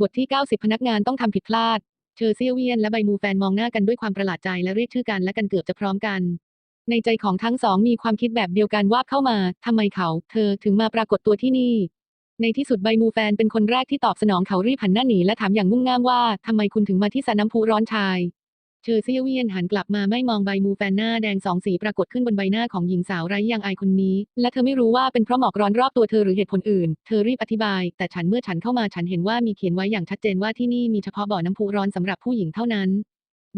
บทที่ 90 พนักงานต้องทำผิดพลาด เชอร์เซียเวียนและใบมูแฟนมองหน้ากันด้วยความประหลาดใจและเรียกชื่อกันและกันเกือบจะพร้อมกัน ในใจของทั้งสองมีความคิดแบบเดียวกันว่าเข้ามาทำไมเขา เธอถึงมาปรากฏตัวที่นี่ ในที่สุดใบมูแฟนเป็นคนแรกที่ตอบสนองเขารีบหันหน้าหนีและถามอย่างงุ่มง่ามว่าทำไมคุณถึงมาที่สระน้ำพุร้อนชาย เชอร์เซียเวียนหันกลับมาไม่มองใบมูแฟนหน้าแดงสองสีปรากฏขึ้นบนใบหน้าของหญิงสาวไร้ยางอายคนนี้ และเธอไม่รู้ว่าเป็นเพราะหมอกร้อนรอบตัวเธอหรือเหตุผลอื่น เธอรีบอธิบาย แต่ฉันเมื่อฉันเข้ามาฉันเห็นว่ามีเขียนไว้อย่างชัดเจนว่าที่นี่มีเฉพาะบ่อน้ำพุร้อนสำหรับผู้หญิงเท่านั้น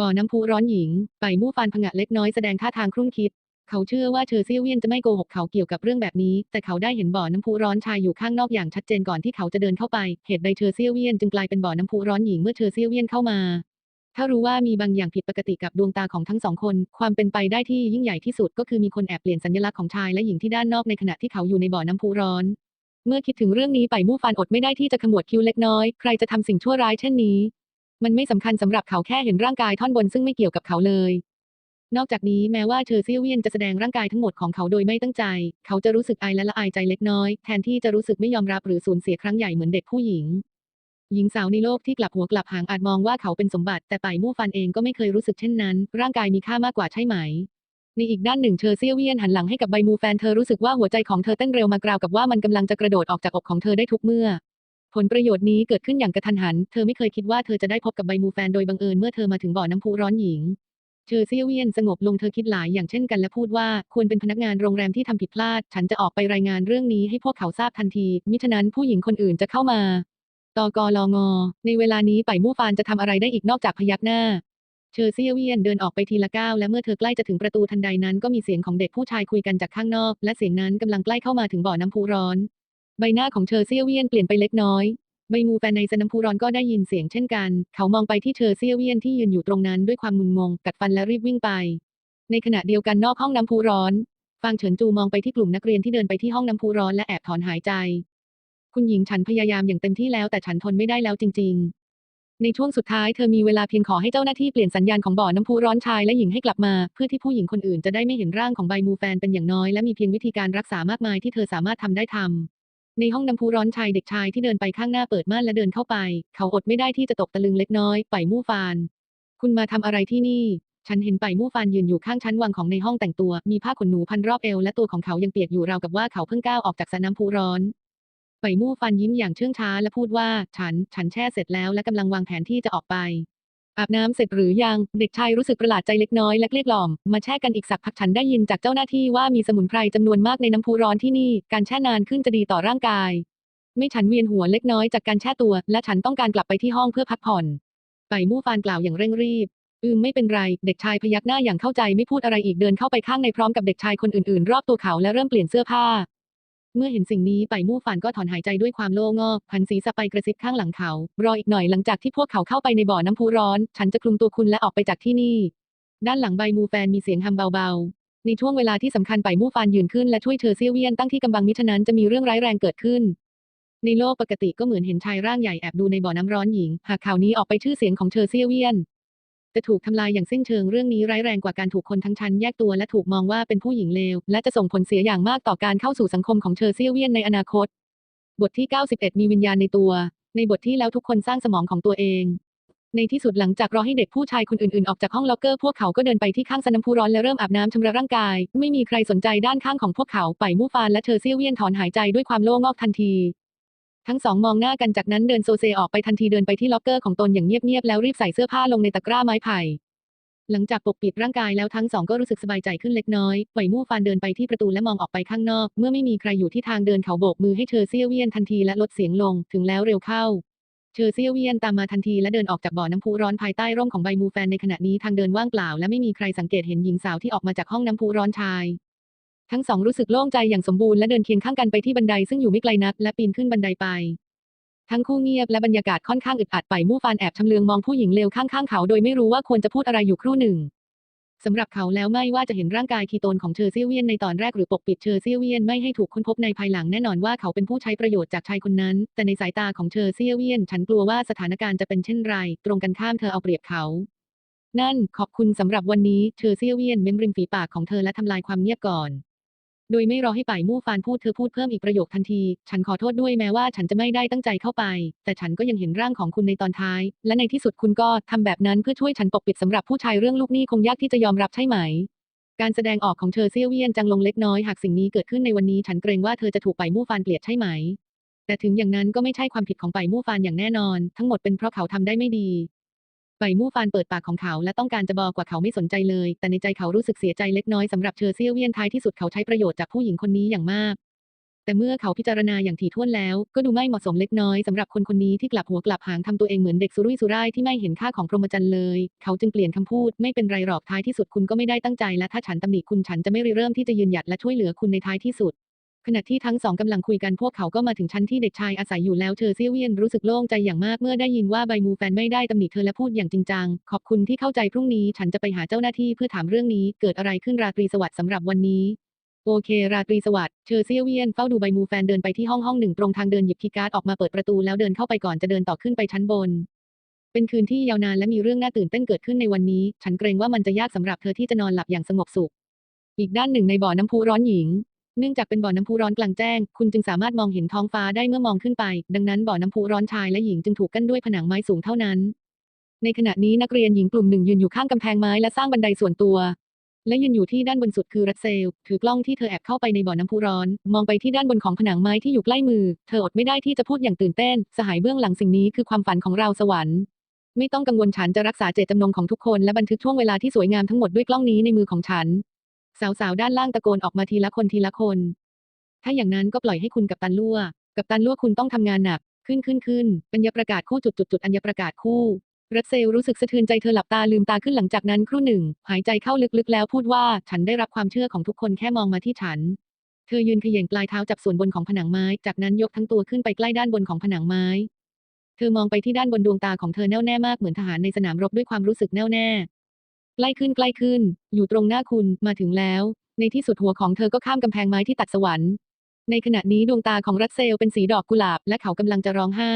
บ่อน้ำพุร้อนหญิงไปมู่ฟานผงะเล็กน้อยแสดงท่าทางครุ่นคิด เขาเชื่อว่าเชอร์เซียเวียนจะไม่โกหกเขาเกี่ยวกับเรื่องแบบนี้ แต่เขาได้เห็นบ่อน้ำพุร้อนชายอยู่ข้างนอกอย่างชัดเจนก่อนที่เขาจะเดินเข้าไป เหตุใดเชอร์เซียเวียนจึงกลายเป็นบ่อน้ำพุร้อนหญิงเมื่อเชอเซียเวียนเข้ามา ถ้ารู้ว่ามีบางอย่างผิดปกติกับดวงตาของทั้งสองคน ความเป็นไปได้ที่ยิ่งใหญ่ที่สุดก็คือมีคนแอบเปลี่ยนสัญลักษณ์ของชายและหญิงที่ด้านนอกในขณะที่เขาอยู่ในบ่อน้ำพุร้อน เมื่อคิดถึงเรื่องนี้ไปมู่ฟานอดไม่ได้ที่จะขมวดคิ้วเล็กน้อย ใครจะทำสิ่งชั่วร้ายเช่นนี้ มันไม่สำคัญสำหรับเขาแค่เห็นร่างกายท่อนบนซึ่งไม่เกี่ยวกับเขาเลย นอกจากนี้แม้ว่าเชอร์ซีเวียนจะแสดงร่างกายทั้งหมดของเขาโดยไม่ตั้งใจ เขาจะรู้สึกอายและละอายใจเล็กน้อย แทนที่จะรู้สึกไม่ยอมรับหรือสูญเสียครั้งใหญ่เหมือนเด็กผู้หญิง หญิงสาวในโลกที่กลับหัวกลับหางอาจมองว่าเขาเป็นสมบัติ แต่ไปมู่ฟันเองก็ไม่เคยรู้สึกเช่นนั้น ร่างกายมีค่ามากกว่าใช่ไหม ในอีกด้านหนึ่งเชอร์เซียเวียนหันหลังให้กับใบมูแฟนเธอรู้สึกว่าหัวใจของเธอเต้นเร็วมากราวกับว่ามันกำลังจะกระโดดออกจากอกของเธอได้ทุกเมื่อ ผลประโยชน์นี้เกิดขึ้นอย่างกระทันหัน เธอไม่เคยคิดว่าเธอจะได้พบกับใบมูแฟนโดยบังเอิญเมื่อเธอมาถึงบ่อน้ำพุร้อนหญิงเชอร์เซียเวียนสงบลงเธอคิดหลายอย่างเช่นกันและพูดว่าควรเป็นพนักงานโรงแรมที่ทำผิดพลาด ฉันจะออกไปรายงานเรื่องนี้ให้พวกเขาทราบทันที มิฉะนั้นผู้หญิงคนอื่นจะเข้ามา ตกลงในเวลานี้ไปมู่ฟานจะทำอะไรได้อีกนอกจากพยักหน้า เชอร์เซียเวียนเดินออกไปทีละก้าวและเมื่อเธอใกล้จะถึงประตูทันใดนั้นก็มีเสียงของเด็กผู้ชายคุยกันจากข้างนอก และเสียงนั้นกำลังใกล้เข้ามาถึงบ่อน้ำพุร้อน ใบหน้าของเชอร์เซียเวียนเปลี่ยนไปเล็กน้อยใบมูแฟนในสนามพูร้อนก็ได้ยินเสียงเช่นกัน เขามองไปที่เชอร์เซียเวียนที่ยืนอยู่ตรงนั้นด้วยความมึนงง กัดฟันและรีบวิ่งไป ในขณะเดียวกันนอกห้องน้ำพุร้อน ฟางเฉินจูมองไปที่กลุ่มนักเรียนที่เดินไปที่ห้องน้ำพุร้อนและแอบถอนหายใจ คุณหญิงฉันพยายามอย่างเต็มที่แล้วแต่ฉันทนไม่ได้แล้วจริง ๆ ในช่วงสุดท้ายเธอมีเวลาเพียงขอให้เจ้าหน้าที่เปลี่ยนสัญญาณของบ่อน้ำพุร้อนชายและหญิงให้กลับมา เพื่อที่ผู้หญิงคนอื่นจะได้ไม่เห็นร่างของใบมูแฟนเป็นอย่างน้อย และมีเพียงวิธีการรักษามากมายที่เธอสามารถทำได้ทำในห้องน้ำพุร้อนชายเด็กชายที่เดินไปข้างหน้าเปิดม่านและเดินเข้าไป เขาอดไม่ได้ที่จะตกตะลึงเล็กน้อยไปมู่ฟาน คุณมาทำอะไรที่นี่ ฉันเห็นไปมู่ฟานยืนอยู่ข้างชั้นวางของในห้องแต่งตัว มีผ้าขนหนูพันรอบเอวและตัวของเขายังเปียกอยู่ราวกับว่าเขาเพิ่งก้าวออกจากสระน้ำพุร้อน ไปมู่ฟันยิ้มอย่างเชื่องช้าและพูดว่า ฉัน ฉันแช่เสร็จแล้วและกำลังวางแผนที่จะออกไป อาบน้ำเสร็จหรือยัง เด็กชายรู้สึกประหลาดใจเล็กน้อยและเกลี้ยกล่อม มาแช่กันอีกสักพักฉันได้ยินจากเจ้าหน้าที่ว่ามีสมุนไพรจำนวนมากในน้ำพุร้อนที่นี่ การแช่นานขึ้นจะดีต่อร่างกาย ไม่ฉันเวียนหัวเล็กน้อยจากการแช่ตัว และฉันต้องการกลับไปที่ห้องเพื่อพักผ่อน ไปมู่ฟานกล่าวอย่างเร่งรีบอืมไม่เป็นไร เด็กชายพยักหน้าอย่างเข้าใจไม่พูดอะไรอีกเดินเข้าไปข้างในพร้อมกับเด็กชายคนอื่นๆ รอบตัวเขาและเริ่มเปลี่ยนเสื้อผ้า เมื่อเห็นสิ่งนี้ไปมู่ฟานก็ถอนหายใจด้วยความโล่งอกหันศีรษะไปกระซิบข้างหลังเขา รออีกหน่อยหลังจากที่พวกเขาเข้าไปในบ่อน้ำพุร้อน ฉันจะคลุมตัวคุณและออกไปจากที่นี่ ด้านหลังใบมูแฟนมีเสียงฮัมเบาๆ ในช่วงเวลาที่สำคัญไปมู่ฟานยืนขึ้นและช่วยเธอเซียเวียนตั้งที่กำบังมิฉะนั้นจะมีเรื่องร้ายแรงเกิดขึ้นในโลกปกติก็เหมือนเห็นชายร่างใหญ่แอบดูในบ่อน้ำร้อนหญิง หากข่าวนี้ออกไปชื่อเสียงของเชอเซียเวียน จะถูกทำลายอย่างสิ้นเชิงเรื่องนี้ร้ายแรงกว่าการถูกคนทั้งชั้นแยกตัวและถูกมองว่าเป็นผู้หญิงเลว และจะส่งผลเสียอย่างมากต่อการเข้าสู่สังคมของเชอเซียเวียนในอนาคต บทที่ 91 มีวิญญาณในตัว ในบทที่แล้วทุกคนสร้างสมองของตัวเองในที่สุดหลังจากรอให้เด็กผู้ชายคนอื่นๆ ออกจากห้องล็อกเกอร์ พวกเขาก็เดินไปที่ข้างสนามพูร้อนและเริ่มอาบน้ำชำระร่างกาย ไม่มีใครสนใจด้านข้างของพวกเขา ไปมู่ฟานและเชอเซียเวียนถอนหายใจด้วยความโล่งอกทันที ทั้งสองมองหน้ากันจากนั้นเดินโซเซออกไปทันทีเดินไปที่ล็อกเกอร์ของตนอย่างเงียบๆแล้วรีบใส่เสื้อผ้าลงในตะกร้าไม้ไผ่ หลังจากปกปิดร่างกายแล้วทั้งสองก็รู้สึกสบายใจขึ้นเล็กน้อยไหวมู่ฟานเดินไปที่ประตูและมองออกไปข้างนอก เมื่อไม่มีใครอยู่ที่ทางเดินเขาโบกมือให้เชอเซียเวียนทันทีและลดเสียงลง ถึงแล้วเร็วเข้าเชอเซียเวียนตามมาทันทีและเดินออกจากบ่อน้ำพุร้อนภายใต้ร่มของใบมูแฟนในขณะนี้ทางเดินว่างเปล่าและไม่มีใครสังเกตเห็นหญิงสาวที่ออกมาจากห้องน้ำพุร้อนชาย ทั้งสองรู้สึกโล่งใจอย่างสมบูรณ์และเดินเคียงข้างกันไปที่บันไดซึ่งอยู่ไม่ไกลนัก และปีนขึ้นบันไดไป ทั้งคู่เงียบและบรรยากาศค่อนข้างอึดอัดไปมู่ฟานแอบชำเลืองมองผู้หญิงเลวข้างๆเขาโดยไม่รู้ว่าควรจะพูดอะไรอยู่ครู่หนึ่งสำหรับเขาแล้วไม่ว่าจะเห็นร่างกายคีโตนของเชอร์เซียเวียนในตอนแรกหรือปกปิดเชอร์เซียเวียนไม่ให้ถูกค้นพบในภายหลังแน่นอนว่าเขาเป็นผู้ใช้ประโยชน์จากชายคนนั้น แต่ในสายตาของเชอร์เซียเวียน ฉันกลัวว่าสถานการณ์จะเป็นเช่นไร ตรงกันข้ามเธอเอาเปรียบเขานั่นขอบคุณสำหรับวันนี้เชอร์เซียเวียนเม้มริมฝีปากของเธอและทำลายความเงียบก่อน โดยไม่รอให้ป่ายมู่ฟานพูดเธอพูดเพิ่มอีกประโยคทันที ฉันขอโทษด้วยแม้ว่าฉันจะไม่ได้ตั้งใจเข้าไป แต่ฉันก็ยังเห็นร่างของคุณในตอนท้าย และในที่สุดคุณก็ทำแบบนั้นเพื่อช่วยฉันปกปิดสำหรับผู้ชายเรื่องลูกหนี้คงยากที่จะยอมรับใช่ไหมการแสดงออกของเธอเซี่ยวเวียนจังลงเล็กน้อยหากสิ่งนี้เกิดขึ้นในวันนี้ฉันเกรงว่าเธอจะถูกป่ายมู่ฟานเกลียดใช่ไหม แต่ถึงอย่างนั้นก็ไม่ใช่ความผิดของป่ายมู่ฟานอย่างแน่นอน ทั้งหมดเป็นเพราะเขาทำได้ไม่ดี ไปมู่ฟานเปิดปากของเขาและต้องการจะบอกว่าเขาไม่สนใจเลย แต่ในใจเขารู้สึกเสียใจเล็กน้อยสำหรับเชอเซียวเวียนท้ายที่สุดเขาใช้ประโยชน์จากผู้หญิงคนนี้อย่างมาก แต่เมื่อเขาพิจารณาอย่างถี่ถ้วนแล้ว ก็ดูไม่เหมาะสมเล็กน้อยสำหรับคนคนนี้ที่กลับหัวกลับหางทำตัวเองเหมือนเด็กสุรุ่ยสุร่ายที่ไม่เห็นค่าของพรหมจรรย์เลย เขาจึงเปลี่ยนคำพูดไม่เป็นไรหรอกท้ายที่สุดคุณก็ไม่ได้ตั้งใจและถ้าฉันตำหนิคุณฉันจะไม่ริเริ่มที่จะยืนหยัดและช่วยเหลือคุณในท้ายที่สุด ขณะที่ทั้งสองกำลังคุยกันพวกเขาก็มาถึงชั้นที่เด็กชายอาศัยอยู่แล้วเธอเซียวเวียนรู้สึกโล่งใจอย่างมากเมื่อได้ยินว่าใบมูแฟนไม่ได้ตำหนิเธอและพูดอย่างจริงจัง ขอบคุณที่เข้าใจพรุ่งนี้ฉันจะไปหาเจ้าหน้าที่เพื่อถามเรื่องนี้เกิดอะไรขึ้นราตรีสวัสดิ์สำหรับวันนี้โอเค ราตรีสวัสดิ์เชอเซียวเวียนเฝ้าดูใบมูแฟนเดินไปที่ห้องห้องหนึ่งตรงทางเดินหยิบคีย์การ์ดออกมาเปิดประตูแล้วเดินเข้าไปก่อนจะเดินต่อขึ้นไปชั้นบน เป็นคืนที่ยาวนานและมีเรื่องน่าตื่นเต้นเกิดขึ้นในวันนี้ ฉันเกรงว่ามันจะยากสำหรับเธอที่จะนอนหลับอย่างสงบสุข อีกด้านหนึ่งในบ่อน้ำพุร้อนหญิง เนื่องจากเป็นบ่อน้ำพุร้อนกลางแจ้ง คุณจึงสามารถมองเห็นท้องฟ้าได้เมื่อมองขึ้นไป ดังนั้นบ่อน้ำพุร้อนชายและหญิงจึงถูกกั้นด้วยผนังไม้สูงเท่านั้น ในขณะนี้นักเรียนหญิงกลุ่มหนึ่งยืนอยู่ข้างกำแพงไม้และสร้างบันไดส่วนตัว และยืนอยู่ที่ด้านบนสุดคือรัสเซล ถือกล้องที่เธอแอบเข้าไปในบ่อน้ำพุร้อน มองไปที่ด้านบนของผนังไม้ที่อยู่ใกล้มือ เธออดไม่ได้ที่จะพูดอย่างตื่นเต้น สหายเบื้องหลังสิ่งนี้คือความฝันของเราสวรรค์ไม่ต้องกังวลฉันจะรักษาเจตจำนงของทุกคนและบันทึกช่วงเวลาที่สวยงามทั้งหมดด้วยกล้องนี้ในมือของฉัน สาวๆ ด้านล่างตะโกนออกมาทีละคนทีละคน ถ้าอย่างนั้นก็ปล่อยให้คุณกับตันลั่ว กับตันลั่วคุณต้องทำงานหนัก ขึ้นขึ้นขึ้นอัญญประกาศคู่จุดจุดจุดอัญญประกาศคู่ รัสเซลรู้สึกสะเทือนใจเธอหลับตาลืมตาขึ้นหลังจากนั้นครู่หนึ่ง หายใจเข้าลึกๆ แล้วพูดว่าฉันได้รับความเชื่อของทุกคนแค่มองมาที่ฉัน เธอยืนเขย่งปลายเท้าจับส่วนบนของผนังไม้ จากนั้นยกทั้งตัวขึ้นไปใกล้ด้านบนของผนังไม้ เธอมองไปที่ด้านบนดวงตาของเธอแน่วแน่มากเหมือนทหารในสนามรบด้วยความรู้สึกแน่วแน่ ใกล้ขึ้นใกล้ขึ้น อยู่ตรงหน้าคุณมาถึงแล้ว ในที่สุดหัวของเธอก็ข้ามกำแพงไม้ที่ตัดสวรรค์ ในขณะนี้ดวงตาของรัสเซลเป็นสีดอกกุหลาบ และเขากำลังจะร้องไห้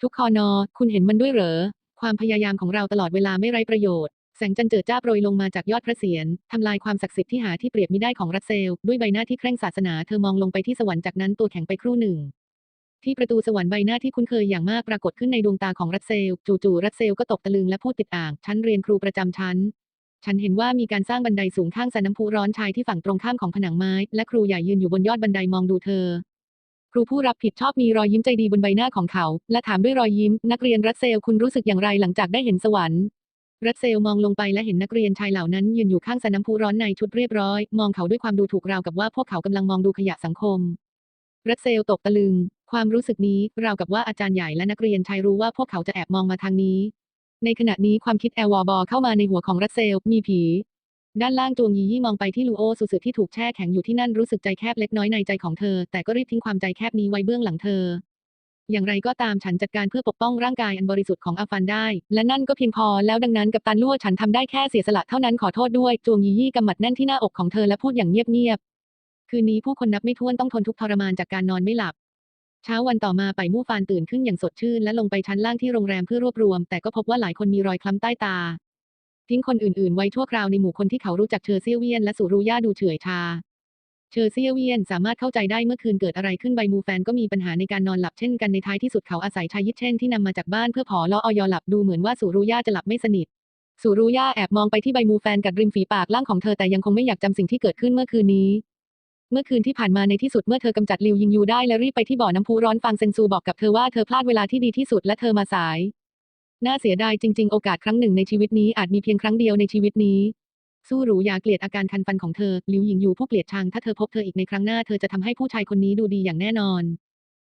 ทุกคอนอ คุณเห็นมันด้วยเหรอ ความพยายามของเราตลอดเวลาไม่ไร้ประโยชน์แสงจันเจิดจ้าโปรยลงมาจากยอดพระเศียรทำลายความศักดิ์สิทธิ์ที่หาที่เปรียบมิได้ของรัสเซล ด้วยใบหน้าที่เคร่งศาสนาเธอมองลงไปที่สวรรค์จากนั้นตัวแข็งไปครู่หนึ่ง ที่ประตูสวรรค์ใบหน้าที่คุ้นเคยอย่างมากปรากฏขึ้นในดวงตาของรัสเซล จู่ๆรัสเซลก็ตกตะลึงและพูดติดอ่างชั้นเรียนครูประจำชั้น ฉันเห็นว่ามีการสร้างบันไดสูงข้างสระน้ำพุร้อนชายที่ฝั่งตรงข้ามของผนังไม้ และครูใหญ่ยืนอยู่บนยอดบันไดมองดูเธอ ครูผู้รับผิดชอบมีรอยยิ้มใจดีบนใบหน้าของเขา และถามด้วยรอยยิ้ม นักเรียนรัสเซลคุณรู้สึกอย่างไรหลังจากได้เห็นสวรรค์รัสเซลมองลงไปและเห็นนักเรียนชายเหล่านั้นยืนอยู่ข้างสระน้ำพุร้อนในชุดเรียบร้อย มองเขาด้วยความดูถูกราวกับว่าพวกเขากำลังมองดูขยะสังคม รัสเซลตกตะลึง ความรู้สึกนี้ราวกับว่าอาจารย์ใหญ่และนักเรียนชายรู้ว่าพวกเขาจะแอบมองมาทางนี้ ในขณะนี้ความคิดแอลวอร์บอเข้ามาในหัวของรัสเซล มีผี ด้านล่างจวงยียี่มองไปที่ลูโอสุสึที่ถูกแช่แข็งอยู่ที่นั่นรู้สึกใจแคบเล็กน้อยในใจของเธอ แต่ก็รีบทิ้งความใจแคบนี้ไว้เบื้องหลังเธอ อย่างไรก็ตามฉันจัดการเพื่อปกป้องร่างกายอันบริสุทธิ์ของอาฟันได้ และนั่นก็เพียงพอแล้วดังนั้นกับตันลั่วฉันทำได้แค่เสียสละเท่านั้นขอโทษด้วยจวงยียี่กำหมัดแน่นที่หน้าอกของเธอและพูดอย่างเงียบๆคืนนี้ผู้คนนับไม่ถ้วนต้องทนทุกข์ทรมานจากการนอนไม่หลับ เช้าวันต่อมาไปมู่ฟานตื่นขึ้นอย่างสดชื่น และลงไปชั้นล่างที่โรงแรมเพื่อรวบรวม แต่ก็พบว่าหลายคนมีรอยคล้ำใต้ตา ทิ้งคนอื่นๆ ไว้ชั่วคราวในหมู่คนที่เขารู้จักเชอเซียวเวียนและสุรูย่าดูเฉื่อยชา เชอเซียวเวียนสามารถเข้าใจได้เมื่อคืนเกิดอะไรขึ้นใบมูแฟนก็มีปัญหาในการนอนหลับเช่นกันในท้ายที่สุดเขาอาศัยชายยิดเช่นที่นำมาจากบ้านเพื่อผอล้อออยหลับดูเหมือนว่าสุรูย่าจะหลับไม่สนิทสุรูย่าแอบมองไปที่ใบมูแฟนกัดริมฝีปากล่างของเธอแต่ยังคงไม่อยากจำสิ่งที่เกิดขึ้นเมื่อคืนนี้ เมื่อคืนที่ผ่านมาในที่สุดเมื่อเธอกำจัดลิวยิงยูได้และรีบไปที่บ่อน้ำพุร้อนฟังเซนซูบอกกับเธอว่าเธอพลาดเวลาที่ดีที่สุดและเธอมาสาย น่าเสียดายจริง ๆ โอกาสครั้งหนึ่งในชีวิตนี้อาจมีเพียงครั้งเดียวในชีวิตนี้ สู้หรูอย่าเกลียดอาการคันฟันของเธอลิวหญิงยูผู้เกลียดชังถ้าเธอพบเธออีกในครั้งหน้าเธอจะทำให้ผู้ชายคนนี้ดูดีอย่างแน่นอน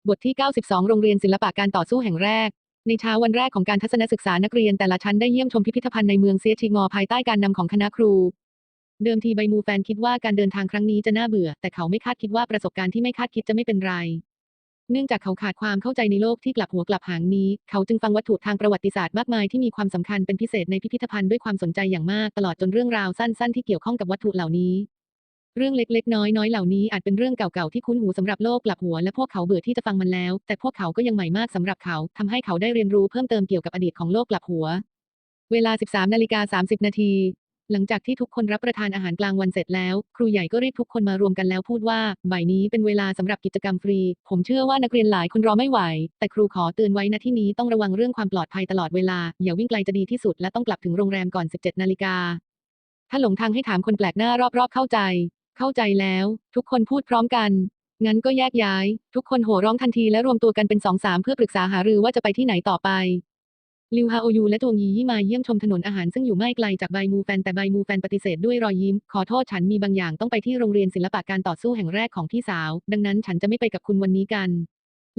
บทที่ 92 โรงเรียนศิลปะการต่อสู้แห่งแรกในเช้าวันแรกของการทัศนศึกษานักเรียนแต่ละชั้นได้เยี่ยมชมพิพิธภัณฑ์ในเมืองเซียชิงอภายใต้การนำของคณะครู เดิมทีใบมูแฟนคิดว่าการเดินทางครั้งนี้จะน่าเบื่อ แต่เขาไม่คาดคิดว่าประสบการณ์ที่ไม่คาดคิดจะไม่เป็นไร เนื่องจากเขาขาดความเข้าใจในโลกที่กลับหัวกลับหางนี้ เขาจึงฟังวัตถุทางประวัติศาสตร์มากมายที่มีความสำคัญเป็นพิเศษในพิพิธภัณฑ์ด้วยความสนใจอย่างมากตลอดจนเรื่องราวสั้น ๆ ที่เกี่ยวข้องกับวัตถุเหล่านี้ เรื่องเล็กๆ น้อยๆเหล่านี้อาจเป็นเรื่องเก่าๆที่คุ้นหูสำหรับโลกกลับหัวและพวกเขาเบื่อที่จะฟังมันแล้ว แต่พวกเขาก็ยังใหม่มากสำหรับเขาทำให้เขาได้เรียนรู้เพิ่มเติมเกี่ยวกับอดีตของโลกกลับหัว เวลา 13นาฬิกา30นาที หลังจากที่ทุกคนรับประทานอาหารกลางวันเสร็จแล้ว ครูใหญ่ก็เรียกทุกคนมารวมกันแล้วพูดว่าบ่ายนี้เป็นเวลาสำหรับกิจกรรมฟรี ผมเชื่อว่านักเรียนหลายคนรอไม่ไหว แต่ครูขอเตือนไว้ณที่นี้ต้องระวังเรื่องความปลอดภัยตลอดเวลา อย่าวิ่งไกลจะดีที่สุดและต้องกลับถึงโรงแรมก่อน 17 นาฬิกา ถ้าหลงทางให้ถามคนแปลกหน้ารอบๆเข้าใจ เข้าใจแล้ว ทุกคนพูดพร้อมกันงั้นก็แยกย้าย ทุกคนโห่ร้องทันทีและรวมตัวกันเป็นสองสามเพื่อปรึกษาหารือว่าจะไปที่ไหนต่อไป ลิวฮาโอยูและจวงยียี่มาเยี่ยมชมถนนอาหารซึ่งอยู่ไม่ไกลจากไบมูแฟนแต่ไบมูแฟนปฏิเสธด้วยรอยยิ้ม ขอโทษฉันมีบางอย่างต้องไปที่โรงเรียนศิลปะการต่อสู้แห่งแรกของพี่สาว ดังนั้นฉันจะไม่ไปกับคุณวันนี้กัน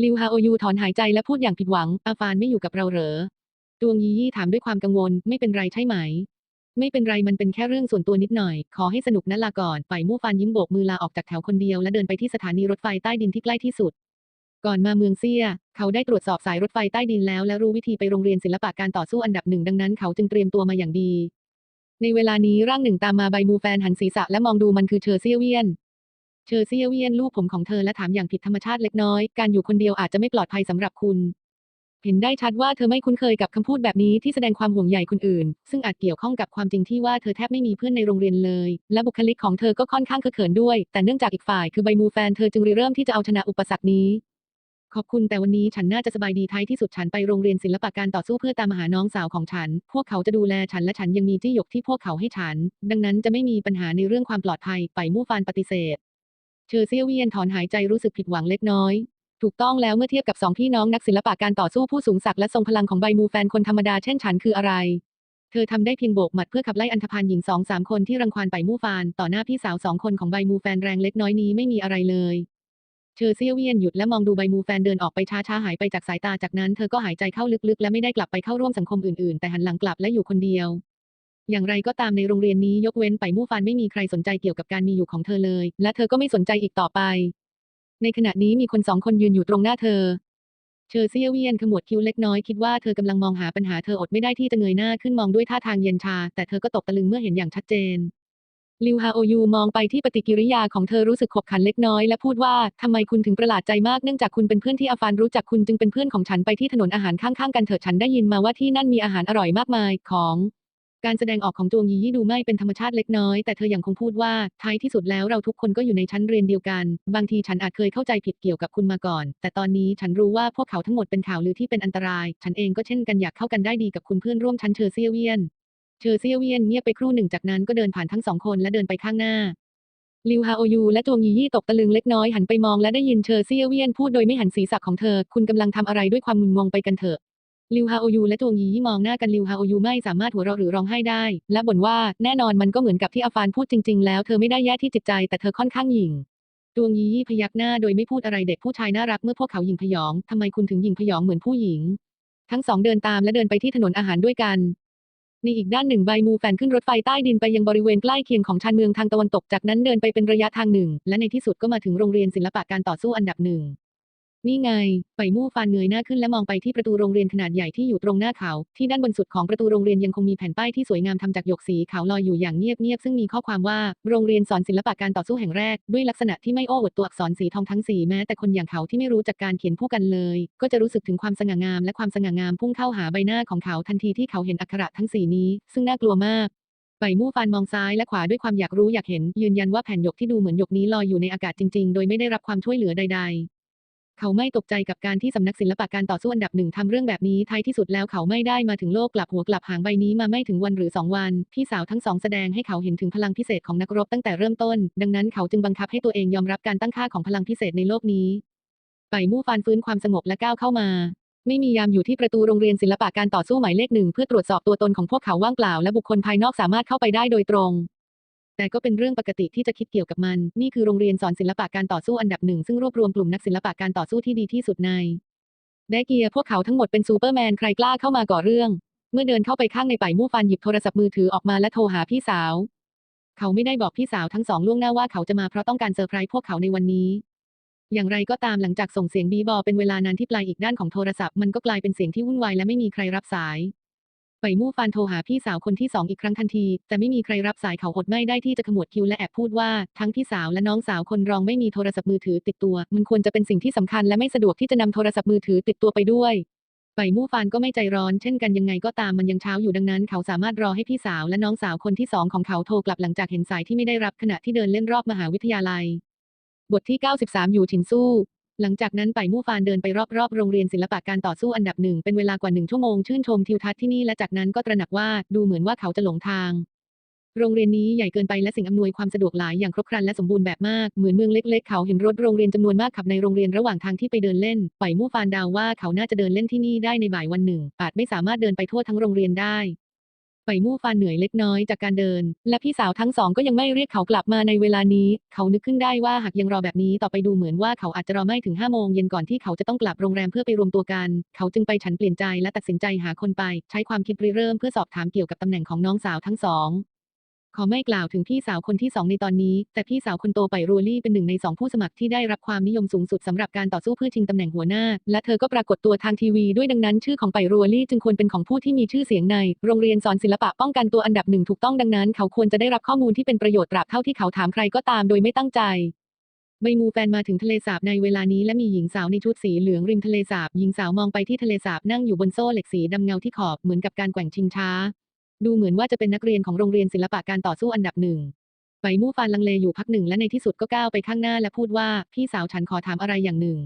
ลิวฮาโอยูถอนหายใจและพูดอย่างผิดหวัง อาฟานไม่อยู่กับเราเหรอจวงยียี่ถามด้วยความกังวลไม่เป็นไรใช่ไหม ไม่เป็นไรมันเป็นแค่เรื่องส่วนตัวนิดหน่อย ขอให้สนุกนะลาก่อนฝ่ายมู่ฟานยิ้มโบกมือลาออกจากแถวคนเดียวและเดินไปที่สถานีรถไฟใต้ดินที่ใกล้ที่สุด ก่อนมาเมืองเซีย เขาได้ตรวจสอบสายรถไฟใต้ดินแล้วและรู้วิธีไปโรงเรียนศิลปะการต่อสู้อันดับหนึ่งดังนั้นเขาจึงเตรียมตัวมาอย่างดี ในเวลานี้ร่างหนึ่งตามมาใบมูแฟนหันศีรษะและมองดูมันคือเชอเซียเวียน เชอเซียเวียนลูกผมของเธอและถามอย่างผิดธรรมชาติเล็กน้อย การอยู่คนเดียวอาจจะไม่ปลอดภัยสำหรับคุณ เห็นได้ชัดว่าเธอไม่คุ้นเคยกับคำพูดแบบนี้ที่แสดงความห่วงใยคนอื่น ซึ่งอาจเกี่ยวข้องกับความจริงที่ว่าเธอแทบไม่มีเพื่อนในโรงเรียนเลย และบุคลิกของเธอก็ค่อนข้างเขินด้วย แต่เนื่องจากอีกฝ่ายคือใบมูแฟนเธอจึงริเริ่มที่จะเอาชนะอุปสรรคนี้ ขอบคุณแต่วันนี้ฉันน่าจะสบายดีท้ายที่สุดฉันไปโรงเรียนศิลปะการต่อสู้เพื่อตามหาน้องสาวของฉัน พวกเขาจะดูแลฉันและฉันยังมีจี้หยกที่พวกเขาให้ฉัน ดังนั้นจะไม่มีปัญหาในเรื่องความปลอดภัย ไปมู่ฟานปฏิเสธ เชอเซียเวียนถอนหายใจรู้สึกผิดหวังเล็กน้อย ถูกต้องแล้วเมื่อเทียบกับสองพี่น้องนักศิลปะการต่อสู้ผู้สูงศักดิ์และทรงพลังของใบมูแฟนคนธรรมดาเช่นฉันคืออะไร เธอทำได้เพียงโบกหมัดเพื่อขับไล่อันธพาลหญิงสองสามคนที่รังควานไปมู่ฟานต่อหน้าพี่สาวสองคนของใบมูแฟนแรงเล็กน้อยนี้ไม่มีอะไรเลย เชอเซียเวียนหยุดและมองดูใบมูแฟนเดินออกไปช้าๆหายไปจากสายตาจากนั้นเธอก็หายใจเข้าลึกๆ และไม่ได้กลับไปเข้าร่วมสังคมอื่นๆ แต่หันหลังกลับและอยู่คนเดียว อย่างไรก็ตามในโรงเรียนนี้ยกเว้นไปมู่ฟานไม่มีใครสนใจเกี่ยวกับการมีอยู่ของเธอเลย และเธอก็ไม่สนใจอีกต่อไป ในขณะนี้มีคนสองคนยืนอยู่ตรงหน้าเธอเชอเซียเวียนขมวดคิ้วเล็กน้อยคิดว่าเธอกำลังมองหาปัญหาเธออดไม่ได้ที่จะเงยหน้าขึ้นมองด้วยท่าทางเย็นชา แต่เธอก็ตกตะลึงเมื่อเห็นอย่างชัดเจน ลิวฮาโอยูมองไปที่ปฏิกิริยาของเธอรู้สึกขบขันเล็กน้อยและพูดว่าทำไมคุณถึงประหลาดใจมากเนื่องจากคุณเป็นเพื่อนที่อาฟานรู้จักคุณจึงเป็นเพื่อนของฉันไปที่ถนนอาหารข้างๆกันเถิดฉันได้ยินมาว่าที่นั่นมีอาหารอร่อยมากมายของการแสดงออกของจวงยียี่ดูไม่เป็นธรรมชาติเล็กน้อย แต่เธอยังคงพูดว่าท้ายที่สุดแล้วเราทุกคนก็อยู่ในชั้นเรียนเดียวกัน บางทีฉันอาจเคยเข้าใจผิดเกี่ยวกับคุณมาก่อน แต่ตอนนี้ฉันรู้ว่าพวกเขาทั้งหมดเป็นข่าวลือที่เป็นอันตราย ฉันเองก็เช่นกันอยากเข้ากันได้ดีกับคุณเพื่อนร่วมชั้นเชอเซียเวียน เชอเซียเวียนเงียบไปครู่หนึ่งจากนั้นก็เดินผ่านทั้งสองคนและเดินไปข้างหน้าลิวฮาโอยูและจวงยียี่ตกตะลึงเล็กน้อยหันไปมองและได้ยินเชอเซียเวียนพูดโดยไม่หันศีรษะของเธอ คุณกำลังทำอะไรด้วยความมึนงงไปกันเถอะลิวฮาโอยูและจวงยียี่มองหน้ากันลิวฮาโอยูไม่สามารถหัวเราะหรือร้องไห้ได้ และบ่นว่าแน่นอนมันก็เหมือนกับที่อาฟานพูดจริงๆแล้วเธอไม่ได้แย่ที่จิตใจแต่เธอค่อนข้างหยิ่งจวงยียี่พยักหน้าโดยไม่พูดอะไรเด็กผู้ชายน่ารักเมื่อพวกเขาหยิ่งพยองทำไมคุณถึงหยิ่งพยองเหมือนผู้หญิง ทั้งสองเดินตามและเดินไปที่ถนนอาหารด้วยกัน ในอีกด้านหนึ่งใบมูแฟนขึ้นรถไฟใต้ดินไปยังบริเวณใกล้เคียงของชานเมืองทางตะวันตกจากนั้นเดินไปเป็นระยะทางหนึ่ง และในที่สุดก็มาถึงโรงเรียนศิลปะการต่อสู้อันดับหนึ่ง นี่ไงไปมู่ฟานเงยหน้าขึ้นและมองไปที่ประตูโรงเรียนขนาดใหญ่ที่อยู่ตรงหน้าเขา ที่ด้านบนสุดของประตูโรงเรียนยังคงมีแผ่นป้ายที่สวยงามทำจากหยกสีขาวลอยอยู่อย่างเงียบๆซึ่งมีข้อความว่าโรงเรียนสอนศิลปะการต่อสู้แห่งแรก ด้วยลักษณะที่ไม่โอ้อวดตัวอักษรสีทองทั้งสีแม้แต่คนอย่างเขาที่ไม่รู้จักการเขียนผู้กันเลย ก็จะรู้สึกถึงความสง่างามและความสง่างามพุ่งเข้าหาใบหน้าของเขาทันทีที่เขาเห็นอักขระทั้งสีนี้ ซึ่งน่ากลัวมากไปมู่ฟานมองซ้ายและขวาด้วยความอยากรู้อยากเห็น ยืนยันว่าแผ่นหยกที่ดูเหมือนหยกนี้ลอยอยู่ในอากาศจริงๆ โดยไม่ได้รับความช่วยเหลือใดๆ เขาไม่ตกใจกับการที่สำนักศิลปะการต่อสู้อันดับหนึ่งทำเรื่องแบบนี้ท้ายที่สุดแล้วเขาไม่ได้มาถึงโลกกลับหัวกลับหางใบนี้มาไม่ถึงวันหรือสองวัน พี่สาวทั้งสองแสดงให้เขาเห็นถึงพลังพิเศษของนักรบตั้งแต่เริ่มต้น ดังนั้นเขาจึงบังคับให้ตัวเองยอมรับการตั้งค่าของพลังพิเศษในโลกนี้ ไปมู่ฟานฟื้นความสงบและก้าวเข้ามาไม่มียามอยู่ที่ประตูโรงเรียนศิลปะการต่อสู้หมายเลขหนึ่งเพื่อตรวจสอบตัวตนของพวกเขาว่างเปล่าและบุคคลภายนอกสามารถเข้าไปได้โดยตรง แต่ก็เป็นเรื่องปกติที่จะคิดเกี่ยวกับมัน นี่คือโรงเรียนสอนศิลปะการต่อสู้อันดับหนึ่งซึ่งรวบรวมกลุ่มนักศิลปะการต่อสู้ที่ดีที่สุดในแดเกียพวกเขาทั้งหมดเป็นซูเปอร์แมนใครกล้าเข้ามาก่อเรื่อง เมื่อเดินเข้าไปข้างในป่ายมู่ฟันหยิบโทรศัพท์มือถือออกมาและโทรหาพี่สาว เขาไม่ได้บอกพี่สาวทั้งสองล่วงหน้าว่าเขาจะมาเพราะต้องการเซอร์ไพรส์พวกเขาในวันนี้ อย่างไรก็ตามหลังจากส่งเสียงบีบอเป็นเวลานานที่ปลายอีกด้านของโทรศัพท์มันก็กลายเป็นเสียงที่วุ่นวายและไม่มีใครรับสาย ไปมู่ฟานโทรหาพี่สาวคนที่สองอีกครั้งทันที แต่ไม่มีใครรับสายเขาอดไม่ได้ที่จะขมวดคิ้วและแอบพูดว่า ทั้งพี่สาวและน้องสาวคนรองไม่มีโทรศัพท์มือถือติดตัว มันควรจะเป็นสิ่งที่สำคัญและไม่สะดวกที่จะนำโทรศัพท์มือถือติดตัวไปด้วยไปมู่ฟานก็ไม่ใจร้อนเช่นกันยังไงก็ตามมันยังเช้าอยู่ดังนั้น เขาสามารถรอให้พี่สาวและน้องสาวคนที่สองของเขาโทรกลับหลังจากเห็นสายที่ไม่ได้รับขณะที่เดินเล่นรอบมหาวิทยาลัย บทที่ 93 อยู่ฉินสู้ หลังจากนั้นไปมู่ฟานเดินไปรอบๆ โรงเรียนศิลปะการต่อสู้อันดับหนึ่งเป็นเวลากว่าหนึ่งชั่วโมงชื่นชมทิวทัศน์ที่นี่และจากนั้นก็ตระหนักว่าดูเหมือนว่าเขาจะหลงทาง โรงเรียนนี้ใหญ่เกินไปและสิ่งอำนวยความสะดวกหลายอย่างครบครันและสมบูรณ์แบบมากเหมือนเมืองเล็ก ๆ เขาเห็นรถโรงเรียนจำนวนมากขับในโรงเรียนระหว่างทางที่ไปเดินเล่นไปมู่ฟานดาวว่าเขาน่าจะเดินเล่นที่นี่ได้ในบ่ายวันหนึ่งอาจไม่สามารถเดินไปทั่วทั้งโรงเรียนได้ ไปมู่ฟานเหนื่อยเล็กน้อยจากการเดิน และพี่สาวทั้งสองก็ยังไม่เรียกเขากลับมาในเวลานี้ เขานึกขึ้นได้ว่าหากยังรอแบบนี้ต่อไปดูเหมือนว่าเขาอาจจะรอไม่ถึงห้าโมงเย็นก่อนที่เขาจะต้องกลับโรงแรมเพื่อไปรวมตัวกัน เขาจึงไปฉันเปลี่ยนใจและตัดสินใจหาคนไป ใช้ความคิดริเริ่มเพื่อสอบถามเกี่ยวกับตำแหน่งของน้องสาวทั้งสอง ขอไม่กล่าวถึงพี่สาวคนที่สองในตอนนี้ แต่พี่สาวคนโตไปรัวลี่เป็นหนึ่งในสองผู้สมัครที่ได้รับความนิยมสูงสุดสำหรับการต่อสู้เพื่อชิงตำแหน่งหัวหน้า และเธอก็ปรากฏตัวทางทีวีด้วยดังนั้น ชื่อของไปรัวลี่จึงควรเป็นของผู้ที่มีชื่อเสียงใน โรงเรียนสอนศิลปะป้องกันตัวอันดับหนึ่งถูกต้องดังนั้น เขาควรจะได้รับข้อมูลที่เป็นประโยชน์ตราบเท่าที่เขาถามใครก็ตามโดยไม่ตั้งใจใบมูแฟนมาถึงทะเลสาบในเวลานี้และมีหญิงสาวในชุดสีเหลืองริมทะเลสาบหญิงสาวมองไปที่ทะเลสาบนั่งอยู่บนโซ่เหล็กสีดำเงาที่ขอบเหมือนกับการแกว่งชิงช้า ดูเหมือนว่าจะเป็นนักเรียนของโรงเรียนศิลปะการต่อสู้อันดับหนึ่งใบมู่ฟานลังเลอยู่พักหนึ่งและในที่สุดก็ก้าวไปข้างหน้าและพูดว่าพี่สาวฉันขอถามอะไรอย่างหนึ่ง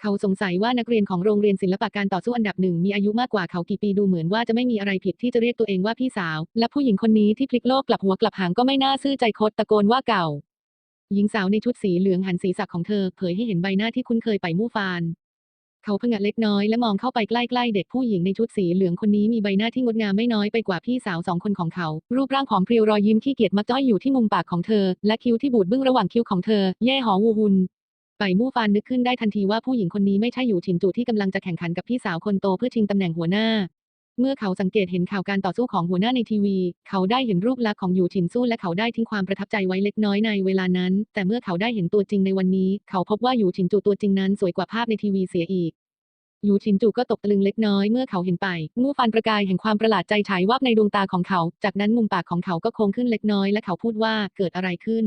เขาสงสัยว่านักเรียนของโรงเรียนศิลปะการต่อสู้อันดับหนึ่งมีอายุมากกว่าเขากี่ปีดูเหมือนว่าจะไม่มีอะไรผิดที่จะเรียกตัวเองว่าพี่สาว และผู้หญิงคนนี้ที่พลิกโลกกลับหัวกลับหางก็ไม่น่าซื่อใจคดตะโกนว่าเก่า หญิงสาวในชุดสีเหลืองหันศีรษะของเธอเผยให้เห็นใบหน้าที่คุ้นเคยไปมู่ฟาน เขาพงะเล็กน้อยและมองเข้าไปใกล้ๆเด็กผู้หญิงในชุดสีเหลืองคนนี้มีใบหน้าที่งดงามไม่น้อยไปกว่าพี่สาวสองคนของเขา รูปร่างผอมเพรียวรอยยิ้มขี้เกียจมักจ้อยอยู่ที่มุมปากของเธอ และคิ้วที่บูดบึ้งระหว่างคิ้วของเธอ แย่หอวูหุนไปมู่ฟานนึกขึ้นได้ทันทีว่าผู้หญิงคนนี้ไม่ใช่อยู่ฉินจูที่กำลังจะแข่งขันกับพี่สาวคนโตเพื่อชิงตำแหน่งหัวหน้า เมื่อเขาสังเกตเห็นข่าวการต่อสู้ของหัวหน้าในทีวี เขาได้เห็นรูปลักษณ์ของอยู่ฉินสู้และเขาได้ทิ้งความประทับใจไว้เล็กน้อยในเวลานั้น แต่เมื่อเขาได้เห็นตัวจริงในวันนี้ เขาพบว่าอยู่ฉินจูตัวจริงนั้นสวยกว่าภาพในทีวีเสียอีกยูชินจูก็ตกตะลึงเล็กน้อยเมื่อเขาเห็นไปมู่ฟันประกายแห่งความประหลาดใจฉายวับในดวงตาของเขา จากนั้นมุมปากของเขาก็โค้งขึ้นเล็กน้อยและเขาพูดว่าเกิดอะไรขึ้น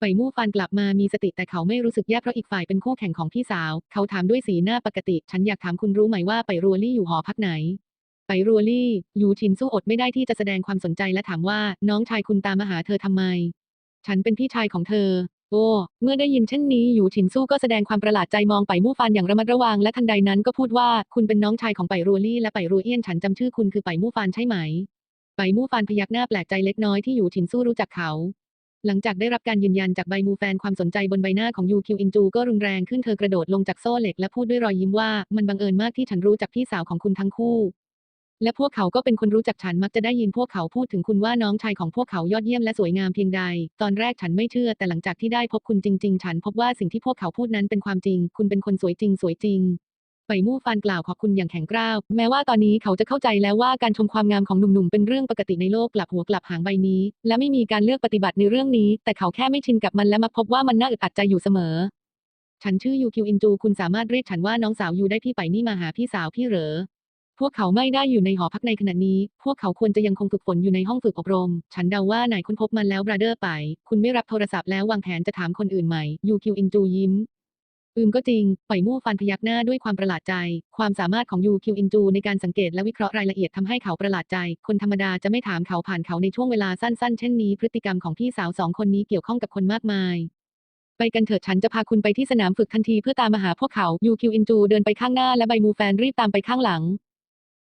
ไปมู่ฟันกลับมามีสติแต่เขาไม่รู้สึกแย่เพราะอีกฝ่ายเป็นคู่แข่งของพี่สาว เขาถามด้วยสีหน้าปกติ ฉันอยากถามคุณรู้ไหมว่าไปรัวลี่อยู่หอพักไหน ไปรัวลี่ยูชินสู้อดไม่ได้ที่จะแสดงความสนใจและถามว่าน้องชายคุณตามมาหาเธอทำไม ฉันเป็นพี่ชายของเธอ โอ้ เมื่อได้ยินเช่นนี้ยูฉินสู้ก็แสดงความประหลาดใจมองไปมู่ฟานอย่างระมัดระวังและทันใดนั้นก็พูดว่าคุณเป็นน้องชายของไปรัวลี่และไปรัวเอี้ยนฉันจำชื่อคุณคือไปมู่ฟานใช่ไหม ไปมู่ฟานพยักหน้าแปลกใจเล็กน้อยที่ยูฉินสู้รู้จักเขาหลังจากได้รับการยืนยันจากใบมูแฟนความสนใจบนใบหน้าของยูคิวอินจูก็รุนแรงขึ้นเธอกระโดดลงจากโซ่เหล็กและพูดด้วยรอยยิ้มว่ามันบังเอิญมากที่ฉันรู้จักพี่สาวของคุณทั้งคู่ และพวกเขาก็เป็นคนรู้จักฉันมักจะได้ยินพวกเขาพูดถึงคุณว่าน้องชายของพวกเขายอดเยี่ยมและสวยงามเพียงใด ตอนแรกฉันไม่เชื่อแต่หลังจากที่ได้พบคุณจริง ๆ ฉันพบว่าสิ่งที่พวกเขาพูดนั้นเป็นความจริง คุณเป็นคนสวยจริง สวยจริงไปมู่ฟานกล่าวขอบคุณอย่างแข็งกร้าว แม้ว่าตอนนี้เขาจะเข้าใจแล้วว่าการชมความงามของหนุ่มๆ เป็นเรื่องปกติในโลกกลับหัวกลับหางใบนี้ และไม่มีการเลือกปฏิบัติในเรื่องนี้ แต่เขาแค่ไม่ชินกับมันและมาพบว่ามันน่าอึดอัดใจอยู่เสมอ ฉันชื่อยูคิวอินจู คุณสามารถเรียกฉันว่าน้องสาวยูได้พี่ไปนี่มาหาพี่สาวพี่เหรอ พวกเขาไม่ได้อยู่ในหอพักในขณะนี้ พวกเขาควรจะยังคงฝึกฝนอยู่ในห้องฝึกอบรม ฉันเดาว่าไหนคุณพบมันแล้วบราเดอร์ไป คุณไม่รับโทรศัพท์แล้ววางแผนจะถามคนอื่นไหม่ยูคิวอินจูยิ้ม อืมก็จริงปล่อยมู่ฟันพยักหน้าด้วยความประหลาดใจ ความสามารถของยูคิวอินจูในการสังเกตและวิเคราะห์รายละเอียดทำให้เขาประหลาดใจ คนธรรมดาจะไม่ถามเขาผ่านเขาในช่วงเวลาสั้นๆ เช่นนี้ พฤติกรรมของพี่สาวสองคนนี้เกี่ยวข้องกับคนมากมายไปกันเถิดฉันจะพาคุณไปที่สนามฝึกทันทีเพื่อตามมาหาพวกเขายูคิวอินจูเดินไปข้างหน้าและใบมูแฟนรีบตามไปข้างหลัง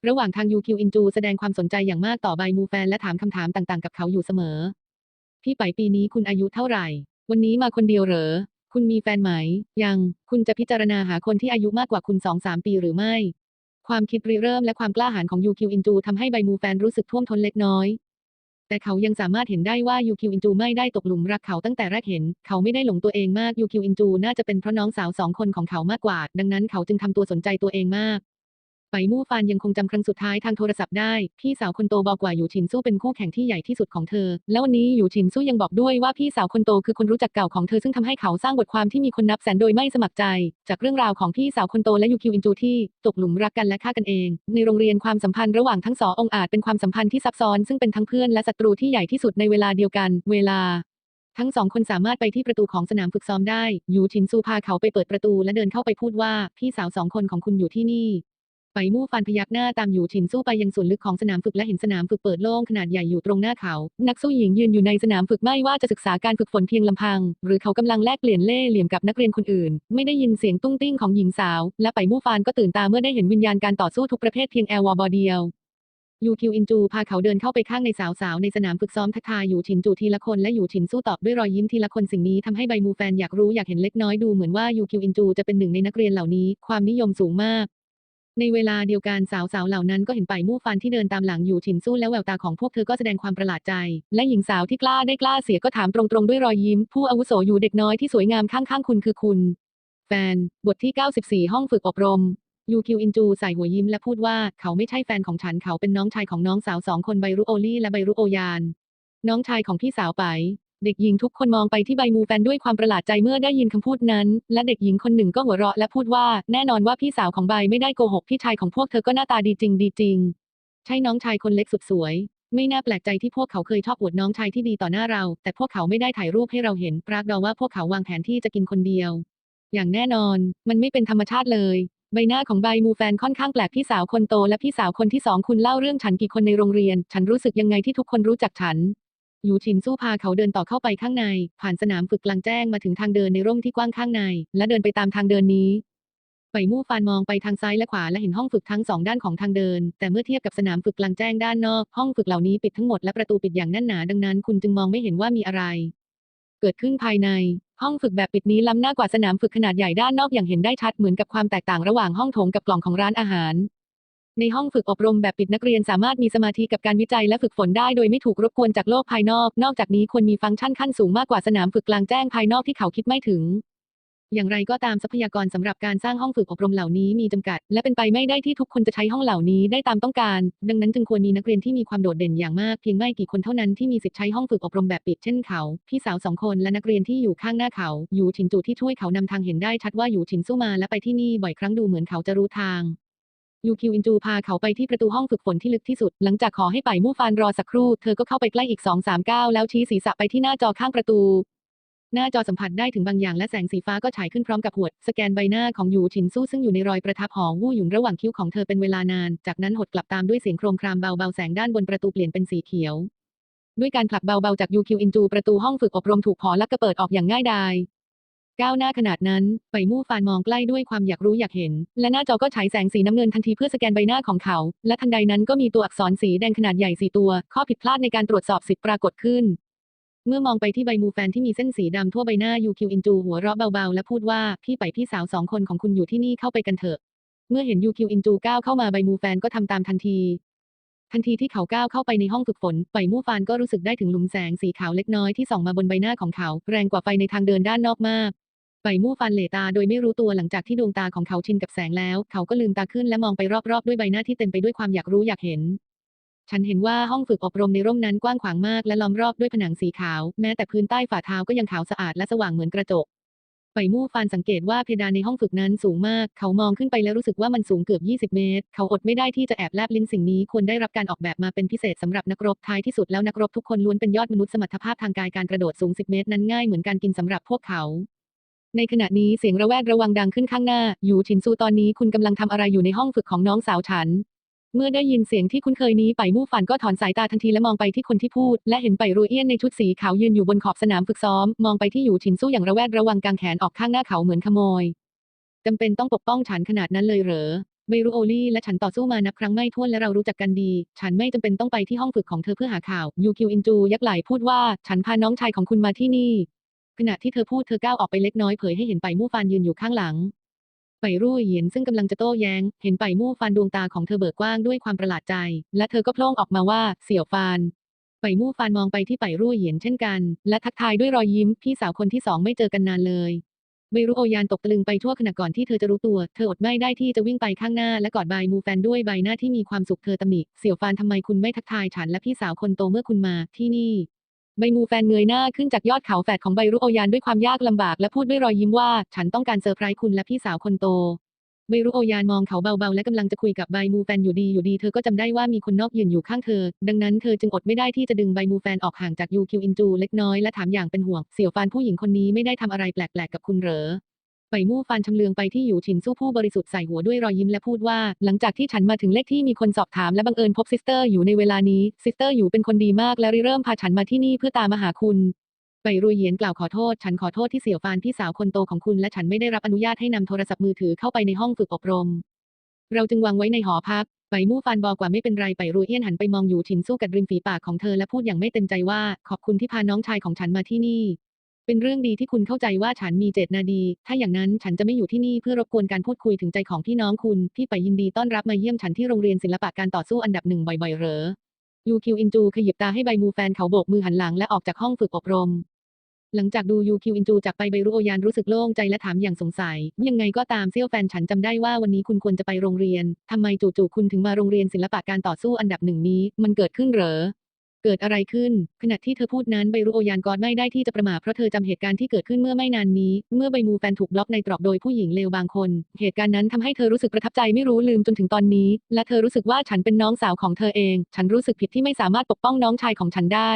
ระหว่างทางยูคิวอินจูแสดงความสนใจอย่างมากต่อใบมูแฟนและถามคำถามต่างๆ กับเขาอยู่เสมอ พี่ไปปีนี้คุณอายุเท่าไหร่ วันนี้มาคนเดียวเหรอ คุณมีแฟนไหม ยัง คุณจะพิจารณาหาคนที่อายุมากกว่าคุณสองสามปีหรือไม่ ความคิดริเริ่มและความกล้าหาญของยูคิวอินจูทำให้ใบมูแฟนรู้สึกท่วมท้นเล็กน้อย แต่เขายังสามารถเห็นได้ว่ายูคิวอินจูไม่ได้ตกหลุมรักเขาตั้งแต่แรกเห็น เขาไม่ได้หลงตัวเองมากยูคิวอินจูน่าจะเป็นเพราะน้องสาวสองคนของเขามากกว่า ดังนั้นเขาจึงทำตัวสนใจตัวเองมาก ไปมู่ฟานยังคงจำครั้งสุดท้ายทางโทรศัพท์ได้ พี่สาวคนโตบอกว่าอยู่ชินสู้เป็นคู่แข่งที่ใหญ่ที่สุดของเธอ แล้ววันนี้อยู่ชินสู้ยังบอกด้วยว่าพี่สาวคนโตคือคนรู้จักเก่าของเธอซึ่งทำให้เขาสร้างบทความที่มีคนนับแสนโดยไม่สมัครใจ จากเรื่องราวของพี่สาวคนโตและยูคิวอินจูที่ตกหลุมรักกันและฆ่ากันเอง ในโรงเรียนความสัมพันธ์ระหว่างทั้งสององค์อาจเป็นความสัมพันธ์ที่ซับซ้อนซึ่งเป็นทั้งเพื่อนและศัตรูที่ใหญ่ที่สุดในเวลาเดียวกัน เวลาทั้งสองคนสามารถไปที่ประตูของสนามฝึกซ้อมได้ ยูชินซูพาเขาไปเปิดประตูและเดินเข้าไปพูดว่า พี่สาวสองคนของคุณอยู่ที่นี่ ไปมู่ฟานพยักหน้าตามหยูฉินสู้ไปยังส่วนลึกของสนามฝึกและเห็นสนามฝึกเปิดโล่งขนาดใหญ่อยู่ตรงหน้าเขา นักสู้หญิงยืนอยู่ในสนามฝึกไม่ว่าจะศึกษาการฝึกฝนเพียงลำพัง หรือเขากำลังแลกเปลี่ยนเล่ห์เหลี่ยมกับนักเรียนคนอื่น ไม่ได้ยินเสียงตุ้งติ้งของหญิงสาว และไปมู่ฟานก็ตื่นตาเมื่อได้เห็นวิญญาณการต่อสู้ทุกประเภทเพียงแอลวอร์บอเดียวยูคิวอินจูพาเขาเดินเข้าไปข้างในสาวๆในสนามฝึกซ้อมทักทายอยู่ฉินจูทีละคนและอยู่ฉินสู้ตอบด้วยรอยยิ้มทีละคนสิ่งนี้ทำให้ใบมูแฟนอยากรู้อยากเห็นเล็กน้อยดูเหมือนว่ายูคิวอินจูจะเป็นหนึ่งในนักเรียนเหล่านี้ ความนิยมสูงมาก ในเวลาเดียวกันสาวๆเหล่านั้นก็เห็นไปมู่ฟันที่เดินตามหลังอยู่ฉินสู้และแววตาของพวกเธอก็แสดงความประหลาดใจ และหญิงสาวที่กล้าได้กล้าเสียก็ถามตรงๆด้วยรอยยิ้ม ผู้อาวุโสอยู่เด็กน้อยที่สวยงามข้างๆคุณคือคุณ แฟน บทที่ 94 ห้องฝึกอบรมยูคิวอินจูใส่หัวยิ้มและพูดว่าเขาไม่ใช่แฟนของฉันเขาเป็นน้องชายของน้องสาวสองคนไบรุโอลี่และไบรุโอยาน น้องชายของพี่สาวไป เด็กหญิงทุกคนมองไปที่ใบมูแฟนด้วยความประหลาดใจเมื่อได้ยินคำพูดนั้น และเด็กหญิงคนหนึ่งก็หัวเราะและพูดว่า แน่นอนว่าพี่สาวของใบไม่ได้โกหกพี่ชายของพวกเธอก็หน้าตาดีจริงดีจริง ใช่น้องชายคนเล็กสุดสวย ไม่น่าแปลกใจที่พวกเขาเคยชอบอวดน้องชายที่ดีต่อหน้าเรา แต่พวกเขาไม่ได้ถ่ายรูปให้เราเห็นปรากฏว่าพวกเขาวางแผนที่จะกินคนเดียว อย่างแน่นอน มันไม่เป็นธรรมชาติเลยใบหน้าของใบมูแฟนค่อนข้างแปลกพี่สาวคนโตและพี่สาวคนที่สองคุณเล่าเรื่องฉันกี่คนในโรงเรียน ฉันรู้สึกยังไงที่ทุกคนรู้จักฉัน ยูฉินสู้พาเขาเดินต่อเข้าไปข้างใน ผ่านสนามฝึกกลางแจ้งมาถึงทางเดินในร่มที่กว้างข้างใน และเดินไปตามทางเดินนี้ไปมู่ฟานมองไปทางซ้ายและขวาและเห็นห้องฝึกทั้งสองด้านของทางเดิน แต่เมื่อเทียบกับสนามฝึกกลางแจ้งด้านนอก ห้องฝึกเหล่านี้ปิดทั้งหมดและประตูปิดอย่างแน่นหนาดังนั้น คุณจึงมองไม่เห็นว่ามีอะไร เกิดขึ้นภายใน ห้องฝึกแบบปิดนี้ล้ำหน้ากว่าสนามฝึกขนาดใหญ่ด้านนอกอย่างเห็นได้ชัดเหมือนกับความแตกต่างระหว่างห้องโถงกับกล่องของร้านอาหาร ในห้องฝึกอบรมแบบปิดนักเรียนสามารถมีสมาธิกับการวิจัยและฝึกฝนได้โดยไม่ถูกรบกวนจากโลกภายนอก นอกจากนี้ควรมีฟังก์ชันขั้นสูงมากกว่าสนามฝึกกลางแจ้งภายนอกที่เขาคิดไม่ถึง อย่างไรก็ตามทรัพยากรสำหรับการสร้างห้องฝึกอบรมเหล่านี้มีจำกัด และเป็นไปไม่ได้ที่ทุกคนจะใช้ห้องเหล่านี้ได้ตามต้องการ ดังนั้นจึงควรมีนักเรียนที่มีความโดดเด่นอย่างมากเพียงไม่กี่คนเท่านั้นที่มีสิทธิ์ใช้ห้องฝึกอบรมแบบปิดเช่นเขาพี่สาวสองคนและนักเรียนที่อยู่ข้างหน้าเขาหยูฉินจูที่ช่วยเขานำทางเห็นได้ชัดว่าหยูฉินสู้มาและไปที่นี่บ่อยครั้งดูเหมือนเขาจะรู้ทาง ยูคิวอินจูพาเขาไปที่ประตูห้องฝึกฝนที่ลึกที่สุด หลังจากขอให้ไปมู่ฟานรอสักครู่ เธอก็เข้าไปใกล้อีก2องสามก้าวแล้วชี้ศีรษะไปที่หน้าจอข้างประตู หน้าจอสัมผัสได้ถึงบางอย่างและแสงสีฟ้าก็ฉายขึ้นพร้อมกับหวด สแกนใบหน้าของหยูฉินสู้ซึ่งอยู่ในรอยประทับหอวู่หยุนระหว่างคิ้วของเธอเป็นเวลานาน จากนั้นหดกลับตามด้วยเสียงโครมครามเบาๆแสงด้านบนประตูเปลี่ยนเป็นสีเขียว ด้วยการผลักเบาๆจากยูคิวอินจูประตูห้องฝึกอบรมถูกพอลักกระเปิดออกอย่างง่ายดาย ก้าวหน้าขนาดนั้น ไปมู่ฟานมองใกล้ด้วยความอยากรู้อยากเห็น และหน้าจอก็ฉายแสงสีน้ำเงินทันทีเพื่อสแกนใบหน้าของเขา และทันใดนั้นก็มีตัวอักษรสีแดงขนาดใหญ่สี่ตัว ข้อผิดพลาดในการตรวจสอบสิทธิ์ปรากฏขึ้น เมื่อมองไปที่ใบมูแฟนที่มีเส้นสีดำทั่วใบหน้ายูคิวอินจูหัวเราะเบาๆ และพูดว่าพี่ไปพี่สาวสองคนของคุณอยู่ที่นี่เข้าไปกันเถอะ เมื่อเห็นยูคิวอินจูก้าวเข้ามาใบมูแฟนก็ทำตามทันที ทันทีที่เขาก้าวเข้าไปในห้องฝึกฝนไปมู่ฟานก็รู้สึกได้ถึงหลุมแสงสีขาวเล็กน้อยที่ส่องมาบนใบหน้าของเขา แรงกว่าไฟในทางเดินด้านนอกมากไปมู่ฟันเหลตาโดยไม่รู้ตัวหลังจากที่ดวงตาของเขาชินกับแสงแล้ว เขาก็ลืมตาขึ้นและมองไปรอบๆ ด้วยใบหน้าที่เต็มไปด้วยความอยากรู้อยากเห็น ฉันเห็นว่าห้องฝึกอบรมในร่มนั้นกว้างขวางมากและล้อมรอบด้วยผนังสีขาว แม้แต่พื้นใต้ฝ่าเท้าก็ยังขาวสะอาดและสว่างเหมือนกระจก ไปมู่ฟานสังเกตว่าเพดานในห้องฝึกนั้นสูงมาก เขามองขึ้นไปแล้วรู้สึกว่ามันสูงเกือบ 20 เมตร เขาอดไม่ได้ที่จะแอบแลบลิ้นสิ่งนี้ควรได้รับการออกแบบมาเป็นพิเศษสำหรับนักรบท้ายที่สุดแล้วนักรบทุกคนล้วนเป็นยอดมนุษย์สมรรถภาพทางกายการกระโดดสูง 10 เมตรนั้นง่ายเหมือนการกินสำหรับพวกเขาในขณะนี้เสียงระแวดระวังดังขึ้นข้างหน้า อยู่ฉินซูตอนนี้คุณกำลังทำอะไรอยู่ในห้องฝึกของน้องสาวฉัน เมื่อได้ยินเสียงที่คุ้นเคยนี้ไปมู่ฝันก็ถอนสายตาทันทีและมองไปที่คนที่พูด และเห็นไปรูเอียนในชุดสีขาวยืนอยู่บนขอบสนามฝึกซ้อม มองไปที่อยู่ฉินสู้อย่างระแวดระวังกางแขนออกข้างหน้าเขาเหมือนขโมยจำเป็นต้องปกป้องฉันขนาดนั้นเลยเหรอไม่รู้โอลี่และฉันต่อสู้มานับครั้งไม่ถ้วนและเรารู้จักกันดี ฉันไม่จำเป็นต้องไปที่ห้องฝึกของเธอเพื่อหาข่าวยูคิวอินจูยักไหลพูดว่าฉันพาน้องชายของคุณมาที่นี่ ขณะที่เธอพูดเธอก้าวออกไปเล็กน้อยเผยให้เห็นไปมู่ฟานยืนอยู่ข้างหลัง ไปรุ่เหยียนซึ่งกำลังจะโต้แย้ง เห็นไปมู่ฟานดวงตาของเธอเบิกกว้างด้วยความประหลาดใจ และเธอก็โพล่งออกมาว่าเสี่ยวฟานไปมู่ฟานมองไปที่ไปรุ่เหยียนเช่นกัน และทักทายด้วยรอยยิ้มพี่สาวคนที่สองไม่เจอกันนานเลยไม่รู้โอยานตกตะลึงไปทั่วขณะก่อนที่เธอจะรู้ตัว เธออดไม่ได้ที่จะวิ่งไปข้างหน้าและกอดใบมูแฟนด้วยใบหน้าที่มีความสุขเธอตำหนิเสี่ยวฟานทำไมคุณไม่ทักทายฉันและพี่สาวคนโตเมื่อคุณมาที่นี่ ใบมูแฟนเงยหน้าขึ้นจากยอดเขาแฝดของใบรุโอยานด้วยความยากลำบากและพูดด้วยรอยยิ้มว่า ฉันต้องการเซอร์ไพรส์คุณและพี่สาวคนโตใบรุโอยานมองเขาเบาๆและกำลังจะคุยกับใบมูแฟนอยู่ดีอยู่ดีเธอก็จำได้ว่ามีคนนอกยืนอยู่ข้างเธอ ดังนั้นเธอจึงอดไม่ได้ที่จะดึงใบมูแฟนออกห่างจากยูคิวอินจูเล็กน้อยและถามอย่างเป็นห่วงเสี่ยวฟานผู้หญิงคนนี้ไม่ได้ทำอะไรแปลกๆกับคุณเหรอ ไปมู่ฟานชำเลืองไปที่หยูฉินสู้ผู้บริสุทธิ์ใส่หัวด้วยรอยยิ้มและพูดว่า หลังจากที่ฉันมาถึงเลขที่มีคนสอบถามและบังเอิญพบซิสเตอร์อยู่ในเวลานี้ซิสเตอร์อยู่เป็นคนดีมากและริเริ่มพาฉันมาที่นี่เพื่อตามมาหาคุณไปรุยเหยียนกล่าวขอโทษ ฉันขอโทษที่เสี่ยวฟานพี่สาวคนโตของคุณและฉันไม่ได้รับอนุญาตให้นำโทรศัพท์มือถือเข้าไปในห้องฝึกอบรม เราจึงวางไว้ในหอพักไปมู่ฟานบอกว่าไม่เป็นไรไปรูเอียนหันไปมองอยู่ฉินสู้กัดริมฝีปากของเธอและพูดอย่างไม่เต็มใจว่า ขอบคุณที่พาน้องชายของฉันมาที่นี่ เป็นเรื่องดีที่คุณเข้าใจว่าฉันมีเจตนาดี ถ้าอย่างนั้นฉันจะไม่อยู่ที่นี่เพื่อรบกวนการพูดคุยถึงใจของพี่น้องคุณ พี่ไปยินดีต้อนรับมาเยี่ยมฉันที่โรงเรียนศิลปะการต่อสู้อันดับหนึ่งบ่อยๆเหรอ ยูคิวอินจูขยิบตาให้ใบมูแฟนเขาโบกมือหันหลังและออกจากห้องฝึกอบรม หลังจากดูยูคิวอินจูจากไปไบรุโอยานรู้สึกโล่งใจและถามอย่างสงสัย ยังไงก็ตามเซี่ยวแฟนฉันจำได้ว่าวันนี้คุณควรจะไปโรงเรียนทำไมจู่ๆคุณถึงมาโรงเรียนศิลปะการต่อสู้อันดับหนึ่งนี้ มันเกิดขึ้นเหรอ เกิดอะไรขึ้น ขณะที่เธอพูดนั้นใบรุโอยานกอดไม่ได้ที่จะประมาทเพราะเธอจำเหตุการณ์ที่เกิดขึ้นเมื่อไม่นานนี้ เมื่อใบมูแฟนถูกบล็อกในตรอกโดยผู้หญิงเลวบางคน เหตุการณ์นั้นทำให้เธอรู้สึกประทับใจไม่รู้ลืมจนถึงตอนนี้ และเธอรู้สึกว่าฉันเป็นน้องสาวของเธอเอง ฉันรู้สึกผิดที่ไม่สามารถปกป้องน้องชายของฉันได้